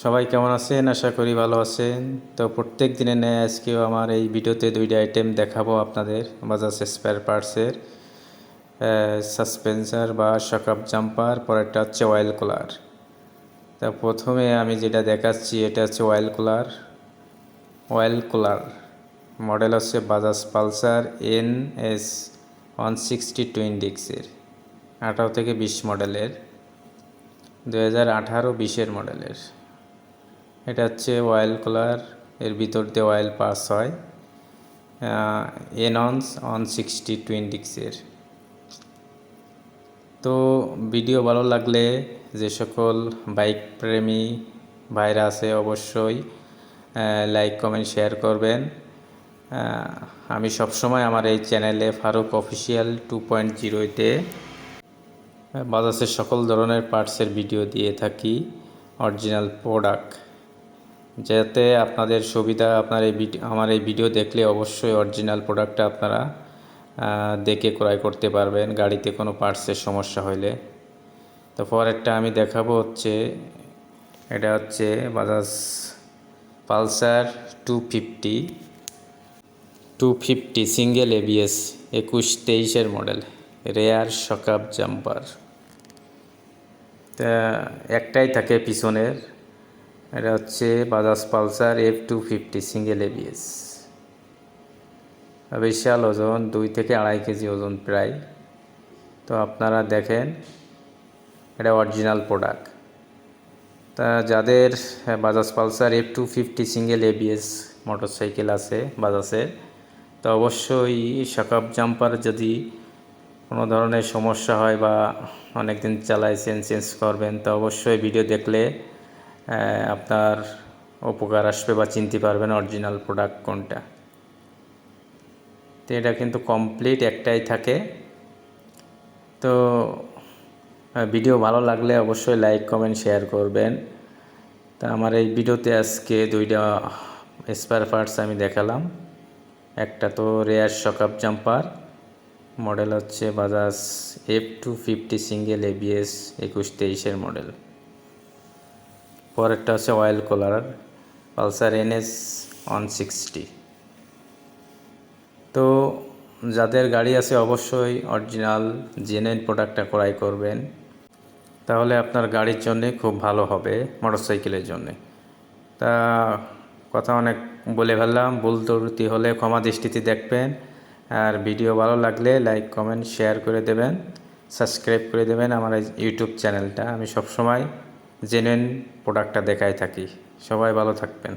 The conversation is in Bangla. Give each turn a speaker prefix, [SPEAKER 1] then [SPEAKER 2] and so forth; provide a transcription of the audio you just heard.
[SPEAKER 1] সবাই কেমন আছেন? আশা করি ভালো আছেন। তো প্রত্যেক দিনে নেয় আজকেও আমার এই ভিডিওতে দুইটা আইটেম দেখাবো আপনাদের, বাজাজ স্পেয়ার পার্টসের সাসপেন্সার বা শকআপ জাম্পার পরেরটা হচ্ছে অয়েল কুলার তা প্রথমে আমি যেটা দেখাচ্ছি, এটা হচ্ছে oil cooler oil cooler model হচ্ছে Bajaj Pulsar N S one sixty টুইন্ডিক্সের আঠারো থেকে বিশ মডেলের দু হাজার আঠারো বিশের মডেলের এটা হচ্ছে অয়েল কুলার এর ভিতর দিয়ে অয়েল পাস হয়। এনন্স ওয়ান সিক্সটি টুইন্ডিক্সের তো ভিডিও ভালো লাগলে যে সকল বাইক প্রেমী ভাইরা আছে অবশ্যই লাইক কমেন্ট শেয়ার করবেন। আমি সবসময় আমার এই চ্যানেলে ফারুক অফিসিয়াল টু পয়েন্ট জিরোতে বাজাজের সকল ধরনের পার্টসের ভিডিও দিয়ে থাকি অরিজিনাল প্রোডাক্ট যাতে আপনাদের সুবিধা, আপনার এই আমার এই ভিডিও দেখলে অবশ্যই অরিজিনাল প্রোডাক্টটা আপনারা দেখে ক্রয় করতে পারবেন, গাড়িতে কোনো পার্টসের সমস্যা হলে তো পরেরটা আমি দেখাবো হচ্ছে, এটা হচ্ছে Bajaj Pulsar two fifty two fifty single ABS একুশ তেইশের মডেল রেয়ার শকআপ জাম্পার তা একটাই থাকে পিছনের এটা হচ্ছে Bajaj Pulsar F two fifty single ABS বিশাল ওজন, দুই থেকে আড়াই কেজি ওজন প্রায়। তো আপনারা দেখেন, এটা অরিজিনাল প্রোডাক্ট তা যাদের Bajaj Pulsar F two fifty single ABS motorcycle আছে, বাজাজের, তো অবশ্যই শাকাপ জাম্পার যদি কোনো ধরনের সমস্যা হয় বা অনেক দিন চালাইছেন চেঞ্জ করবেন, তো অবশ্যই ভিডিও দেখলে আপনার উপকার আসবে বা চিনতে পারবেন অরিজিনাল প্রোডাক্ট কোনটা। তো এটা কিন্তু কমপ্লিট একটাই থাকে। তো ভিডিও ভালো লাগলে অবশ্যই লাইক কমেন্ট শেয়ার করবেন। তা আমার এই ভিডিওতে আজকে দুইটা স্পেয়ার পার্টস আমি দেখালাম। একটা তো রেয়ার শকআপ জাম্পার মডেল হচ্ছে Bajaj F two fifty single ABS একুশ তেইশের মডেল পরেরটা হচ্ছে oil cooler Pulsar NS one sixty তো যাদের গাড়ি আছে অবশ্যই অরিজিনাল জেনুইন প্রোডাক্টটা ক্রয় করবেন। তাহলে আপনার গাড়ির জন্যে খুব ভালো হবে মোটরসাইকেলের জন্যে। তা কথা অনেক বলে ফেললাম, ভুল ত্রুটি হলে ক্ষমা দৃষ্টিতে দেখবেন। আর ভিডিও ভালো লাগলে লাইক কমেন্ট শেয়ার করে দেবেন। সাবস্ক্রাইব করে দেবেন আমার ইউটিউব চ্যানেলটা আমি সবসময় জেনুইন প্রোডাক্টটা দেখায় থাকি। সবাই ভালো থাকবেন।